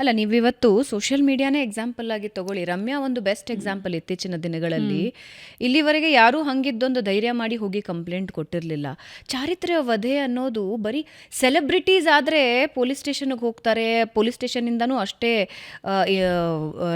ಅಲ್ಲ ನೀವಿವತ್ತು social ಮೀಡಿಯಾನೇ example ಆಗಿ ತಗೊಳ್ಳಿ. ರಮ್ಯಾ ಒಂದು ಬೆಸ್ಟ್ ಎಕ್ಸಾಂಪಲ್ ಇತ್ತೀಚಿನ ದಿನಗಳಲ್ಲಿ. ಇಲ್ಲಿವರೆಗೆ ಯಾರೂ ಹಂಗಿದ್ದೊಂದು ಧೈರ್ಯ ಮಾಡಿ ಹೋಗಿ ಕಂಪ್ಲೇಂಟ್ ಕೊಟ್ಟಿರಲಿಲ್ಲ. ಚಾರಿತ್ರ್ಯ ವಧೆ ಅನ್ನೋದು ಬರೀ ಸೆಲೆಬ್ರಿಟೀಸ್ ಆದರೆ ಪೊಲೀಸ್ ಸ್ಟೇಷನ್ಗೆ ಹೋಗ್ತಾರೆ ಪೊಲೀಸ್ ಸ್ಟೇಷನಿಂದನೂ ಅಷ್ಟೇ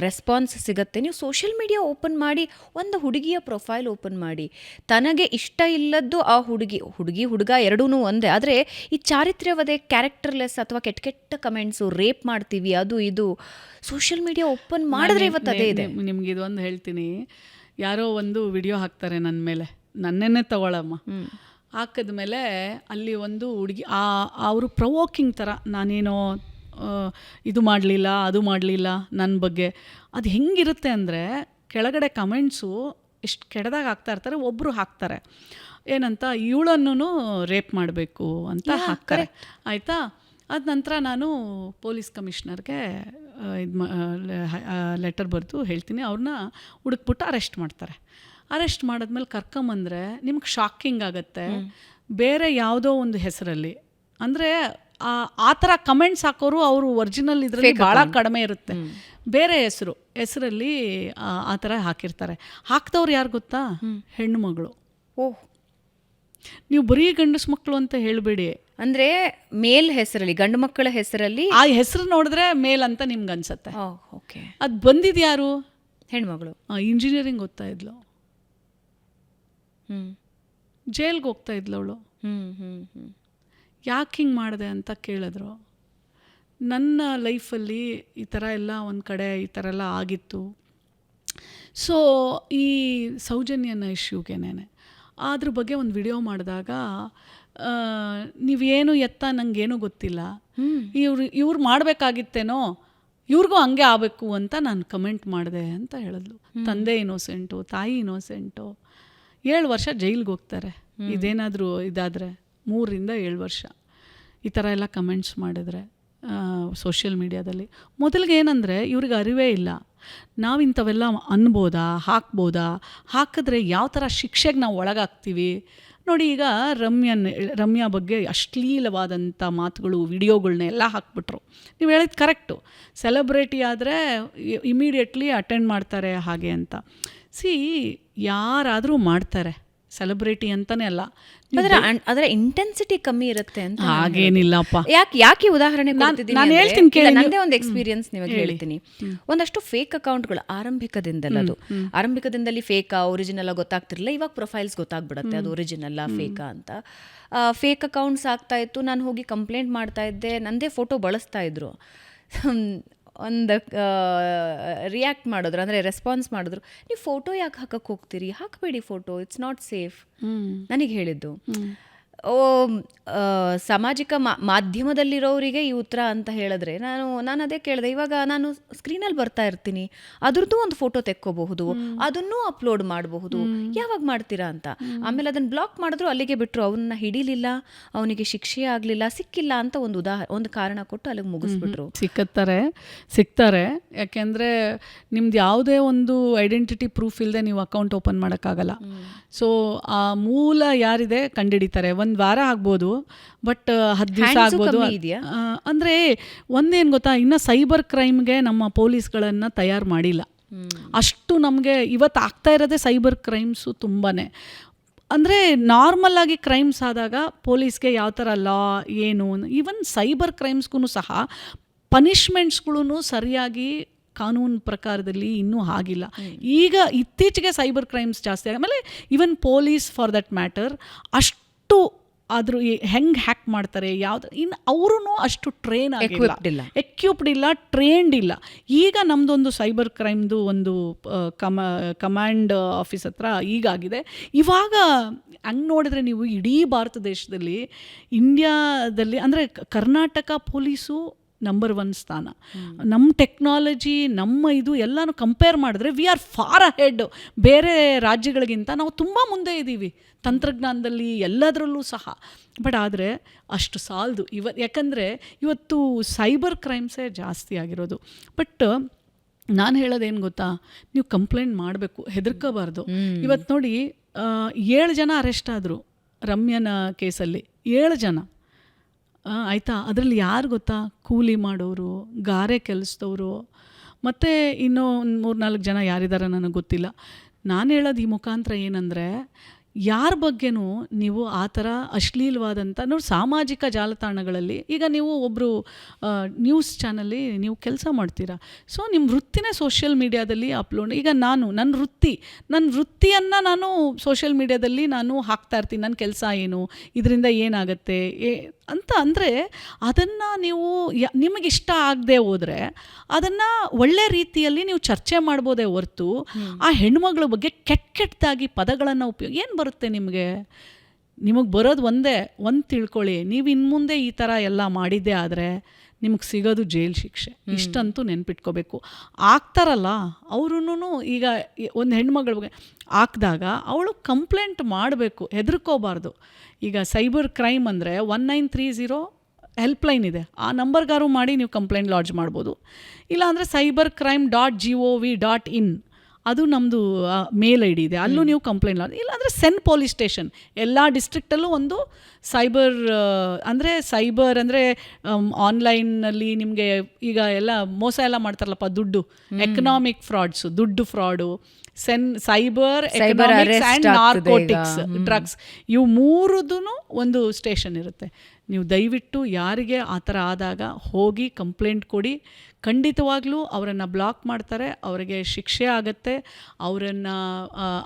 ರೆಸ್ಪಾನ್ಸ್ ಸಿಗುತ್ತೆ. ನೀವು ಸೋಷಿಯಲ್ ಮೀಡಿಯಾ ಓಪನ್ ಮಾಡಿ ಒಂದು ಹುಡುಗಿಯ ಪ್ರೊಫೈಲ್ ಓಪನ್ ಮಾಡಿ. ತನಗೆ ಇಷ್ಟ ಇಲ್ಲದ್ದು ಆ ಹುಡುಗಿ ಹುಡುಗಿ ಹುಡುಗ ಎರಡೂ ಒಂದೇ. ಆದರೆ ಈ ಚಾರಿತ್ರ್ಯವದೇ ಕ್ಯಾರೆಕ್ಟರ್ಲೆಸ್ ಅಥವಾ ಕೆಟ್ಟ ಕೆಟ್ಟ ಕಮೆಂಟ್ಸು ರೇಪ್ ಮಾಡ್ತೀವಿ ಅದು ಇದು ಸೋಷಿಯಲ್ ಮೀಡಿಯಾ ಓಪನ್ ಮಾಡಿದ್ರೆ ಇವತ್ತು ಅದೇ ಇದೆ. ನಿಮ್ಗೆ ಇದೊಂದು ಹೇಳ್ತೀನಿ. ಯಾರೋ ಒಂದು ವಿಡಿಯೋ ಹಾಕ್ತಾರೆ ನನ್ನ ಮೇಲೆ. ನನ್ನೇ ತಗೊಳಮ್ಮ. ಹಾಕಿದ ಮೇಲೆ ಅಲ್ಲಿ ಒಂದು ಹುಡುಗಿ ಆ ಅವರು ಪ್ರವೋಕಿಂಗ್ ಥರ ನಾನೇನೋ ಇದು ಮಾಡಲಿಲ್ಲ ಅದು ಮಾಡಲಿಲ್ಲ ನನ್ನ ಬಗ್ಗೆ. ಅದು ಹೆಂಗಿರುತ್ತೆ ಅಂದರೆ ಕೆಳಗಡೆ ಕಮೆಂಟ್ಸು ಎಷ್ಟು ಕೆಡದಾಗ ಹಾಕ್ತಾ ಇರ್ತಾರೆ ಒಬ್ಬರು ಹಾಕ್ತಾರೆ. ಏನಂತ ಇವಳನ್ನು ರೇಪ್ ಮಾಡಬೇಕು ಅಂತ ಹಾಕ್ತಾರೆ. ಆಯಿತಾ? ಅದ ನಂತರ ನಾನು ಪೊಲೀಸ್ ಕಮಿಷ್ನರ್ಗೆ ಇದು ಲೆಟರ್ ಬರೆದು ಹೇಳ್ತೀನಿ. ಅವ್ರನ್ನ ಹುಡುಕ್ಬಿಟ್ಟು ಅರೆಸ್ಟ್ ಮಾಡ್ತಾರೆ. ಅರೆಸ್ಟ್ ಮಾಡಿದ್ಮೇಲೆ ಕರ್ಕೊಂಬಂದರೆ ನಿಮ್ಗೆ ಶಾಕಿಂಗ್ ಆಗುತ್ತೆ. ಬೇರೆ ಯಾವುದೋ ಒಂದು ಹೆಸರಲ್ಲಿ. ಅಂದರೆ ಆ ಥರ ಕಮೆಂಟ್ಸ್ ಹಾಕೋರು ಅವರು ಒರಿಜಿನಲ್ ಇದರಲ್ಲಿ ಭಾಳ ಕಡಿಮೆ ಇರುತ್ತೆ. ಬೇರೆ ಹೆಸರು ಹೆಸರಲ್ಲಿ ಆ ಥರ ಹಾಕಿರ್ತಾರೆ. ಹಾಕ್ದವ್ರು ಯಾರು ಗೊತ್ತಾ? ಹೆಣ್ಣು ಮಗಳು. ಓಹ್. ನೀವು ಬರೀ ಗಂಡಸು ಮಕ್ಕಳು ಅಂತ ಹೇಳಬೇಡಿ. ಅಂದ್ರೆ ಮೇಲ್ ಹೆಸರಲ್ಲಿ ಗಂಡು ಮಕ್ಕಳ ಹೆಸರಲ್ಲಿ? ಆ ಹೆಸರು ನೋಡಿದ್ರೆ ಮೇಲ್ ಅಂತ ನಿಮ್ಗೆ ಅನ್ಸುತ್ತೆ. ಓಕೆ. ಅದು ಬಂದಿದ್ದು ಯಾರು? ಹೆಣ್ಮಗಳು. ಇಂಜಿನಿಯರಿಂಗ್ ಓದ್ತಾ ಇದ್ಲು. ಹ್ಞೂ ಜೈಲ್ಗೆ ಹೋಗ್ತಾ ಇದ್ಲು ಅವಳು. ಹ್ಞೂ ಹ್ಞೂ ಹ್ಞೂ ಯಾಕೆ ಹಿಂಗೆ ಮಾಡಿದೆ ಅಂತ ಕೇಳಿದ್ರು. ನನ್ನ ಲೈಫಲ್ಲಿ ಈ ಥರ ಎಲ್ಲ ಒಂದು ಕಡೆ ಈ ಥರ ಎಲ್ಲ ಆಗಿತ್ತು. ಸೊ ಈ ಸೌಜನ್ಯನ ಇಶ್ಯೂಗೆನೇನೆ ಅದ್ರ ಬಗ್ಗೆ ಒಂದು ವಿಡಿಯೋ ಮಾಡಿದಾಗ ನೀವೇನು ಎತ್ತ ನಂಗೇನು ಗೊತ್ತಿಲ್ಲ. ಇವ್ರು ಇವ್ರು ಮಾಡಬೇಕಾಗಿತ್ತೇನೋ ಇವ್ರಿಗೂ ಹಂಗೆ ಆಗಬೇಕು ಅಂತ ನಾನು ಕಮೆಂಟ್ ಮಾಡಿದೆ ಅಂತ ಹೇಳಿದ್ಲು. ತಂದೆ ಇನೋಸೆಂಟು ತಾಯಿ ಇನೋಸೆಂಟು ಏಳು ವರ್ಷ ಜೈಲಿಗೆ ಹೋಗ್ತಾರೆ. ಇದೇನಾದರೂ ಇದಾದರೆ ಮೂರರಿಂದ ಏಳು ವರ್ಷ. ಈ ಥರ ಎಲ್ಲ ಕಮೆಂಟ್ಸ್ ಮಾಡಿದ್ರೆ. ಸೋಷಿಯಲ್ ಮೀಡ್ಯಾದಲ್ಲಿ ಮೊದಲಿಗೆ ಏನಂದರೆ ಇವ್ರಿಗೆ ಅರಿವೇ ಇಲ್ಲ. ನಾವು ಇಂಥವೆಲ್ಲ ಅನ್ಬೋದಾ? ಹಾಕ್ಬೋದಾ? ಹಾಕಿದ್ರೆ ಯಾವ ಥರ ಶಿಕ್ಷೆಗೆ ನಾವು ಒಳಗಾಗ್ತೀವಿ? ನೋಡಿ ಈಗ ರಮ್ಯನ್, ರಮ್ಯಾ ಬಗ್ಗೆ ಅಶ್ಲೀಲವಾದಂಥ ಮಾತುಗಳು ವಿಡಿಯೋಗಳನ್ನ ಎಲ್ಲ ಹಾಕ್ಬಿಟ್ರು. ನೀವು ಹೇಳಿದ ಕರೆಕ್ಟು ಸೆಲೆಬ್ರಿಟಿ ಆದರೆ ಇಮಿಡಿಯೇಟ್ಲಿ ಅಟೆಂಡ್ ಮಾಡ್ತಾರೆ ಹಾಗೆ ಅಂತ. ಸಿ ಯಾರಾದರೂ ಮಾಡ್ತಾರೆ. ಸೆಲೆಬ್ರಿಟಿ ಅಂತಾನೆ ಅಲ್ಲ. ಅದರ ಅದರ ಇಂಟೆನ್ಸಿಟಿ ಕಮ್ಮಿ ಇರುತ್ತೆ ಅಂತ ಹಾಗೇನಿಲ್ಲಪ್ಪ ಯಾಕೆ ಯಾಕೆ ಉದಾಹರಣೆ ನಾನ್ ಹೇಳ್ತೀನಿ ಕೇಳಿ ನಂದೇ ಒಂದು ಎಕ್ಸ್ಪೀರಿಯನ್ಸ್ ನಿಮಗೆ ಹೇಳ್ತೀನಿ. ಒಂದಷ್ಟು ಫೇಕ್ ಅಕೌಂಟ್ಗಳು ಆರಂಭಿಕದಿಂದಲ್ಲ ಅದು ಆರಂಭಿಕದಿಂದಲೇ ಫೇಕಾ ಒರಿಜಿನಲ್ ಗೊತ್ತಾಗ್ತಿರ್ಲಿಲ್ಲ. ಇವಾಗ ಪ್ರೊಫೈಲ್ಸ್ ಗೊತ್ತಾಗ್ಬಿಡತ್ತೆ. ಅದು ಒರಿಜಿನಲ್ ಫೇಕಾ ಅಂತ. ಫೇಕ್ ಅಕೌಂಟ್ಸ್ ಆಗ್ತಾ ಇತ್ತು. ನಾನು ಹೋಗಿ ಕಂಪ್ಲೇಂಟ್ ಮಾಡ್ತಾ ಇದ್ದೆ. ನಂದೇ ಫೋಟೋ ಬಳಸ್ತಾ ಇದ್ರು. ಒಂದು ರಿಯಾಕ್ಟ್ ಮಾಡಿದ್ರು ಅಂದರೆ ರೆಸ್ಪಾನ್ಸ್ ಮಾಡಿದ್ರು ನೀವು ಫೋಟೋ ಯಾಕೆ ಹಾಕಕ್ಕೆ ಹೋಗ್ತೀರಿ? ಹಾಕಬೇಡಿ ಫೋಟೋ ಇಟ್ಸ್ ನಾಟ್ ಸೇಫ್ ನನಗೆ ಹೇಳಿದ್ದು. ಸಾಮಾಜಿಕ ಮಾ- ಮಾಧ್ಯಮದಲ್ಲಿರೋರಿಗೆ ಈ ಉತ್ತರ ಅಂತ ಹೇಳಿದ್ರೆ ನಾನು ನಾನು ಅದೇ ಕೇಳಿದೆ. ಇವಾಗ ನಾನು ಸ್ಕ್ರೀನಲ್ಲಿ ಬರ್ತಾ ಇರ್ತೀನಿ. ಅದ್ರದ್ದು ಒಂದು ಫೋಟೋ ತೆಕ್ಕೋಬಹುದು. ಅದನ್ನೂ ಅಪ್ಲೋಡ್ ಮಾಡಬಹುದು. ಯಾವಾಗ ಮಾಡ್ತೀರಾ ಅಂತ? ಆಮೇಲೆ ಅದನ್ನು ಬ್ಲಾಕ್ ಮಾಡಿದ್ರು ಅಲ್ಲಿಗೆ ಬಿಟ್ರು. ಅವನ್ನ ಹಿಡಿಲಿಲ್ಲ ಅವನಿಗೆ ಶಿಕ್ಷೆ ಆಗಲಿಲ್ಲ ಸಿಕ್ಕಿಲ್ಲ ಅಂತ ಒಂದು ಉದಾಹ ಒಂದು ಕಾರಣ ಕೊಟ್ಟು ಅಲ್ಲಿಗೆ ಮುಗಿಸ್ಬಿಟ್ರು. ಸಿಕ್ಕತ್ತಾರೆ ಸಿಗ್ತಾರೆ ಯಾಕೆಂದರೆ ನಿಮ್ದು ಯಾವುದೇ ಒಂದು ಐಡೆಂಟಿಟಿ ಪ್ರೂಫ್ ಇಲ್ಲದೆ ನೀವು ಅಕೌಂಟ್ ಓಪನ್ ಮಾಡೋಕ್ಕಾಗಲ್ಲ. ಸೊ ಆ ಮೂಲ ಯಾರಿದೆ? ಕಂಡುಹಿಡಿತಾರೆ ಒಂದು ವಾರ ಆಗ್ಬೋದು ಬಟ್ ಹತ್ತು ದಿವಸ ಆಗ್ಬೋದು ಅಂದರೆ ಒಂದೇನು ಗೊತ್ತಾ ಇನ್ನು ಸೈಬರ್ ಕ್ರೈಮ್ಗೆ ನಮ್ಮ ಪೊಲೀಸ್ಗಳನ್ನು ತಯಾರು ಮಾಡಿಲ್ಲ. ಅಷ್ಟು ನಮಗೆ ಇವತ್ತು ಆಗ್ತಾ ಇರೋದೇ ಸೈಬರ್ ಕ್ರೈಮ್ಸು ತುಂಬಾ ಅಂದರೆ ನಾರ್ಮಲ್ ಆಗಿ ಕ್ರೈಮ್ಸ್ ಆದಾಗ ಪೊಲೀಸ್ಗೆ ಯಾವ ಥರ ಲಾ ಏನು ಈವನ್ ಸೈಬರ್ ಕ್ರೈಮ್ಸ್ಗೂ ಸಹ ಪನಿಷ್ಮೆಂಟ್ಸ್ಗಳೂ ಸರಿಯಾಗಿ ಕಾನೂನು ಪ್ರಕಾರದಲ್ಲಿ ಇನ್ನೂ ಆಗಿಲ್ಲ. ಈಗ ಇತ್ತೀಚೆಗೆ ಸೈಬರ್ ಕ್ರೈಮ್ಸ್ ಜಾಸ್ತಿ ಆಮೇಲೆ even police for that matter ಅಷ್ಟು ಆದರೂ ಹೆಂಗೆ ಹ್ಯಾಕ್ ಮಾಡ್ತಾರೆ ಯಾವ್ದು ಇನ್ನು ಅವರೂ ಅಷ್ಟು ಟ್ರೈನ್ ಆಗಿಲ್ಲ. ಇಲ್ಲ. ಎಕ್ಯೂಪ್ಡ್ ಇಲ್ಲ ಟ್ರೈನ್ಡ್ ಇಲ್ಲ. ಈಗ ನಮ್ಮದೊಂದು ಸೈಬರ್ ಕ್ರೈಮ್ದು ಒಂದು ಕಮ ಕಮಾಂಡ್ ಆಫೀಸ್ ಹತ್ರ ಈಗಾಗಿದೆ. ಇವಾಗ ಹಂಗೆ ನೋಡಿದ್ರೆ ನೀವು ಇಡೀ ಭಾರತ ದೇಶದಲ್ಲಿ ಇಂಡಿಯಾದಲ್ಲಿ ಅಂದರೆ ಕರ್ನಾಟಕ ಪೊಲೀಸು ನಂಬರ್ ಒನ್ ಸ್ಥಾನ. ನಮ್ಮ ಟೆಕ್ನಾಲಜಿ ನಮ್ಮ ಇದು ಎಲ್ಲನೂ ಕಂಪೇರ್ ಮಾಡಿದ್ರೆ ವಿ ಆರ್ ಫಾರ್ ಅಹೆಡ್ ಬೇರೆ ರಾಜ್ಯಗಳಿಗಿಂತ ನಾವು ತುಂಬ ಮುಂದೆ ಇದ್ದೀವಿ ತಂತ್ರಜ್ಞಾನದಲ್ಲಿ ಎಲ್ಲದರಲ್ಲೂ ಸಹ. ಬಟ್ ಆದರೆ ಅಷ್ಟು ಸಾಲದು. ಇವ ಯಾಕಂದರೆ ಇವತ್ತು ಸೈಬರ್ ಕ್ರೈಮ್ಸೇ ಜಾಸ್ತಿ ಆಗಿರೋದು. ಬಟ್ ನಾನು ಹೇಳೋದೇನು ಗೊತ್ತಾ? ನೀವು ಕಂಪ್ಲೇಂಟ್ ಮಾಡಬೇಕು ಹೆದರ್ಕೋಬಾರ್ದು. ಇವತ್ತು ನೋಡಿ ಏಳು ಜನ ಅರೆಸ್ಟ್ ಆದರು ರಮ್ಯನ ಕೇಸಲ್ಲಿ. ಏಳು ಜನ. ಆಯ್ತಾ? ಅದರಲ್ಲಿ ಯಾರು ಗೊತ್ತಾ? ಕೂಲಿ ಮಾಡೋರು, ಗಾರೆ ಕೆಲಸದವರು, ಮತ್ತು ಇನ್ನೂ ಒಂದು ಮೂರು ನಾಲ್ಕು ಜನ ಯಾರಿದ್ದಾರೆ ನನಗೆ ಗೊತ್ತಿಲ್ಲ. ನಾನು ಹೇಳೋದು ಈ ಮುಖಾಂತರ ಏನಂದರೆ, ಯಾರ ಬಗ್ಗೆನೂ ನೀವು ಆ ಥರ ಅಶ್ಲೀಲವಾದಂಥ ನೋಡಿ ಸಾಮಾಜಿಕ ಜಾಲತಾಣಗಳಲ್ಲಿ, ಈಗ ನೀವು ಒಬ್ಬರು ನ್ಯೂಸ್ ಚಾನಲ್ಲಿ ನೀವು ಕೆಲಸ ಮಾಡ್ತೀರಾ? ಸೊ ನಿಮ್ಮ ವೃತ್ತಿನೇ ಸೋಷಿಯಲ್ ಮೀಡಿಯಾದಲ್ಲಿ ಅಪ್ಲೋಡ್ ಈಗ ನಾನು ನನ್ನ ವೃತ್ತಿ ನನ್ನ ವೃತ್ತಿಯನ್ನು ನಾನು ಸೋಷಿಯಲ್ ಮೀಡಿಯಾದಲ್ಲಿ ನಾನು ಹಾಕ್ತಾ ಇರ್ತೀನಿ ನನ್ನ ಕೆಲಸ ಏನು, ಇದರಿಂದ ಏನಾಗುತ್ತೆ ಅಂತ ಅಂದರೆ ಅದನ್ನು ನೀವು ಯ ನಿಮಗೆ ಇಷ್ಟ ಆಗದೆ ಹೋದರೆ ಅದನ್ನು ಒಳ್ಳೆ ರೀತಿಯಲ್ಲಿ ನೀವು ಚರ್ಚೆ ಮಾಡ್ಬೋದೇ ಹೊರ್ತು ಆ ಹೆಣ್ಮಗಳ ಬಗ್ಗೆ ಕೆಟ್ಟ ಕೆಟ್ಟದಾಗಿ ಪದಗಳನ್ನು ಉಪಯೋಗ ಏನು ಬರುತ್ತೆ ನಿಮಗೆ? ನಿಮಗೆ ಬರೋದು ಒಂದೇ ಒಂದು ತಿಳ್ಕೊಳ್ಳಿ. ನೀವು ಇನ್ನು ಮುಂದೆ ಈ ಥರ ಎಲ್ಲ ಮಾಡಿದ್ದೆ ಆದರೆ ನಿಮಗೆ ಸಿಗೋದು ಜೈಲ್ ಶಿಕ್ಷೆ. ಇಷ್ಟಂತೂ ನೆನ್ಪಿಟ್ಕೋಬೇಕು. ಆಗ್ತಾರಲ್ಲ ಅವ್ರೂ ಈಗ ಒಂದು ಹೆಣ್ಮಗಳ ಬಗ್ಗೆ ಹಾಕ್ದಾಗ ಅವಳು ಕಂಪ್ಲೇಂಟ್ ಮಾಡಬೇಕು ಹೆದರ್ಕೋಬಾರ್ದು. ಈಗ ಸೈಬರ್ ಕ್ರೈಮ್ ಅಂದರೆ one nine three zero helpline ಇದೆ. ಆ ನಂಬರ್ಗಾರು ಮಾಡಿ ನೀವು ಕಂಪ್ಲೇಂಟ್ ಲಾಡ್ಜ್ ಮಾಡ್ಬೋದು. ಇಲ್ಲಾಂದರೆ cyber crime dot G O V dot in ಅದು ನಮ್ಮದು ಮೇಲ್ ಐ ಡಿ ಇದೆ. ಅಲ್ಲೂ ನೀವು ಕಂಪ್ಲೇಂಟ್ ಮಾಡಿ ಇಲ್ಲಾಂದರೆ ಸೆನ್ ಪೊಲೀಸ್ ಸ್ಟೇಷನ್ ಎಲ್ಲ ಡಿಸ್ಟ್ರಿಕ್ಟಲ್ಲೂ ಒಂದು ಸೈಬರ್ ಅಂದರೆ ಸೈಬರ್ ಅಂದರೆ ಆನ್ಲೈನಲ್ಲಿ ನಿಮಗೆ ಈಗ ಎಲ್ಲ ಮೋಸ ಎಲ್ಲ ಮಾಡ್ತಾರಲ್ಲಪ್ಪ ದುಡ್ಡು. ಎಕನಾಮಿಕ್ ಫ್ರಾಡ್ಸ್ ದುಡ್ಡು fraud CEN cyber economics and narcotics drugs ಇವು ಮೂರದೂ ಒಂದು ಸ್ಟೇಷನ್ ಇರುತ್ತೆ. ನೀವು ದಯವಿಟ್ಟು ಯಾರಿಗೆ ಆ ಥರ ಆದಾಗ ಹೋಗಿ ಕಂಪ್ಲೇಂಟ್ ಕೊಡಿ. ಖಂಡಿತವಾಗ್ಲೂ ಅವರನ್ನು ಬ್ಲಾಕ್ ಮಾಡ್ತಾರೆ ಅವರಿಗೆ ಶಿಕ್ಷೆ ಆಗುತ್ತೆ. ಅವರನ್ನು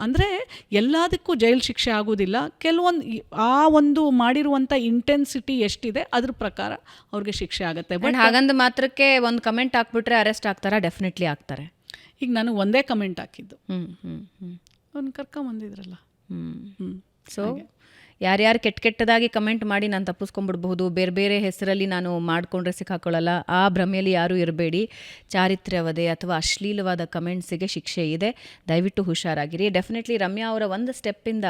ಅಂದರೆ ಎಲ್ಲದಕ್ಕೂ ಜೈಲು ಶಿಕ್ಷೆ ಆಗೋದಿಲ್ಲ. ಕೆಲವೊಂದು ಆ ಒಂದು ಮಾಡಿರುವಂಥ ಇಂಟೆನ್ಸಿಟಿ ಎಷ್ಟಿದೆ ಅದ್ರ ಪ್ರಕಾರ ಅವ್ರಿಗೆ ಶಿಕ್ಷೆ ಆಗುತ್ತೆ. ಬಟ್ ಹಾಗಂದು ಮಾತ್ರಕ್ಕೆ ಒಂದು ಕಮೆಂಟ್ ಹಾಕ್ಬಿಟ್ರೆ ಅರೆಸ್ಟ್ ಆಗ್ತಾರೆ? ಡೆಫಿನೆಟ್ಲಿ ಆಗ್ತಾರೆ. ಈಗ ನಾನು ಒಂದೇ ಕಮೆಂಟ್ ಹಾಕಿದ್ದು. ಹ್ಞೂ ಹ್ಞೂ ಹ್ಞೂ ಅವ್ನು ಕರ್ಕೊಂಬಂದಿದ್ರಲ್ಲ. ಹ್ಞೂ ಹ್ಞೂ ಸೊ ಯಾರ್ಯಾರು ಕೆಟ್ಟ ಕೆಟ್ಟದಾಗಿ ಕಮೆಂಟ್ ಮಾಡಿ ನಾನು ತಪ್ಪಿಸ್ಕೊಂಡ್ಬಿಡ್ಬಹುದು ಬೇರೆ ಬೇರೆ ಹೆಸರಲ್ಲಿ ನಾನು ಮಾಡಿಕೊಂಡ್ರೆ ಸಿಕ್ಕಾಕೊಳ್ಳಲ್ಲ ಆ ಭ್ರಮೆಯಲ್ಲಿ ಯಾರೂ ಇರಬೇಡಿ. ಚಾರಿತ್ರ್ಯವದೆ ಅಥವಾ ಅಶ್ಲೀಲವಾದ ಕಮೆಂಟ್ಸಿಗೆ ಶಿಕ್ಷೆ ಇದೆ. ದಯವಿಟ್ಟು ಹುಷಾರಾಗಿರಿ. ಡೆಫಿನೆಟ್ಲಿ ರಮ್ಯಾ ಅವರ ಒಂದು ಸ್ಟೆಪ್ಪಿಂದ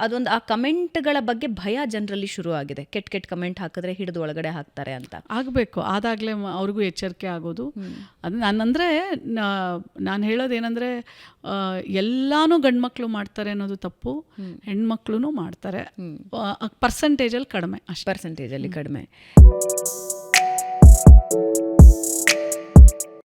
ಅದೊಂದು ಆ ಕಮೆಂಟ್ಗಳ ಬಗ್ಗೆ ಭಯ ಜನರಲ್ಲಿ ಶುರು ಆಗಿದೆ ಕೆಟ್ಟ ಕೆಟ್ಟ ಕಮೆಂಟ್ ಹಾಕಿದ್ರೆ ಹಿಡಿದು ಒಳಗಡೆ ಹಾಕ್ತಾರೆ ಅಂತ. ಆಗಬೇಕು. ಆದಾಗಲೇ ಅವ್ರಿಗೂ ಎಚ್ಚರಿಕೆ ಆಗೋದು. ಅದು ನಾನಂದರೆ ನಾನು ಹೇಳೋದೇನೆಂದರೆ ಎಲ್ಲಾನು ಗಂಡ್ಮಕ್ಳು ಮಾಡ್ತಾರೆ ಅನ್ನೋದು ತಪ್ಪು. ಹೆಣ್ಮಕ್ಳು ಮಾಡ್ತಾರೆ. ಪರ್ಸೆಂಟೇಜಲ್ಲಿ ಕಡಿಮೆ ಅಷ್ಟು. ಪರ್ಸೆಂಟೇಜಲ್ಲಿ ಕಡಿಮೆ.